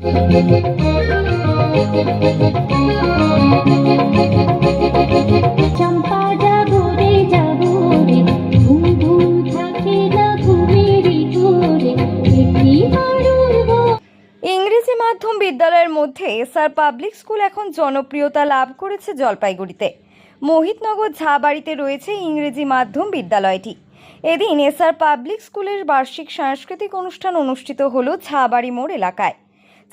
ইংরেজি মাধ্যম বিদ্যালয়ের মধ্যে এসআর পাবলিক স্কুল এখন জনপ্রিয়তা লাভ করেছে জলপাইগুড়িতে। মোহিতনগর ঝাবাড়িতে রয়েছে ইংরেজি মাধ্যম বিদ্যালয়টি। এদিন এসআর পাবলিক স্কুলের বার্ষিক সাংস্কৃতিক অনুষ্ঠান অনুষ্ঠিত হলো ঝাবাড়ি মোড় এলাকায়।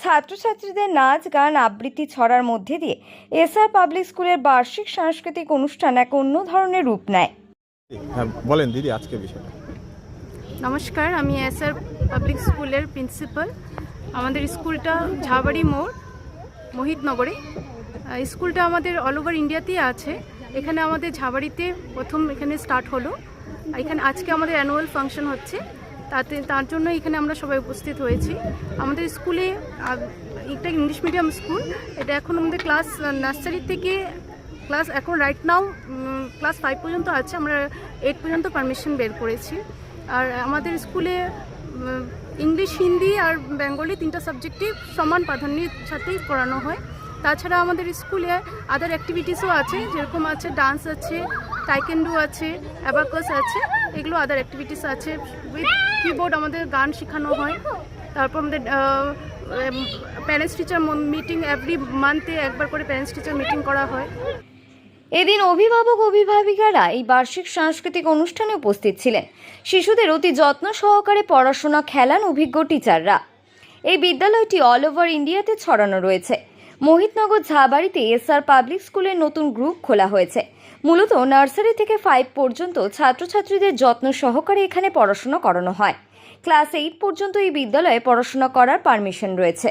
ছাত্রছাত্রীদের নাচ গান আবৃত্তি ছড়ার মধ্যে দিয়ে এসআর পাবলিক স্কুলের বার্ষিক সাংস্কৃতিক অনুষ্ঠান এক অন্য ধরনের রূপ নেয়। হ্যাঁ বলেন দিদি আজকে বিষয়টা। নমস্কার আমি এসআর পাবলিক স্কুলের প্রিন্সিপাল। আমাদের স্কুলটা ঝাবাড়ি মোড় মোহিতনগরে। স্কুলটা আমাদের অল ওভার ইন্ডিয়াতেই আছে। এখানে আমাদের ঝাবাড়িতে প্রথম এখানে স্টার্ট হলো। এখানে আজকে আমাদের অ্যানুয়াল ফাংশন হচ্ছে। তাতে তার জন্য এখানে আমরা সবাই উপস্থিত হয়েছি। আমাদের স্কুলে একটা ইংলিশ মিডিয়াম স্কুল এটা এখন আমাদের ক্লাস নার্সারি থেকে ক্লাস এখন রাইট নাও ক্লাস ফাইভ পর্যন্ত আছে, আমরা এইট পর্যন্ত পারমিশন বের করেছি। আর আমাদের স্কুলে ইংলিশ হিন্দি আর বেঙ্গলি তিনটা সাবজেক্টই সমান প্রাধান্যের সাথেই পড়ানো হয়। তাছাড়া আমাদের স্কুলে আদার অ্যাক্টিভিটিসও আছে, যেরকম আছে ডান্স আছে টাইকেন্ডু আছে অ্যাবাকাস আছে, এগুলো আদার অ্যাক্টিভিটিস আছে। উইথ কিবোর্ড আমাদের গান শেখানো হয়। তারপর আমাদের প্যারেন্টস টিচার মিটিং এভরি মান্থে একবার করে প্যারেন্টস টিচার মিটিং করা হয়। এদিন অভিভাবক অভিভাবিকারা এই বার্ষিক সাংস্কৃতিক অনুষ্ঠানে উপস্থিত ছিলেন। শিশুদের অতি যত্ন সহকারে পড়াশোনা, খেলান অভিজ্ঞ টিচাররা এই বিদ্যালয়টি অল ওভার ইন্ডিয়াতে ছড়ানো রয়েছে। মোহিতনগর ঝাবাড়িতে এসআর পাবলিক স্কুলের নতুন গ্রুপ খোলা হয়েছে। মূলত নার্সারি থেকে ফাইভ পর্যন্ত ছাত্রছাত্রীদের যত্ন সহকারে এখানে পড়াশোনা করানো হয়। ক্লাস এইট পর্যন্ত এই বিদ্যালয়ে পড়াশোনা করার পারমিশন রয়েছে।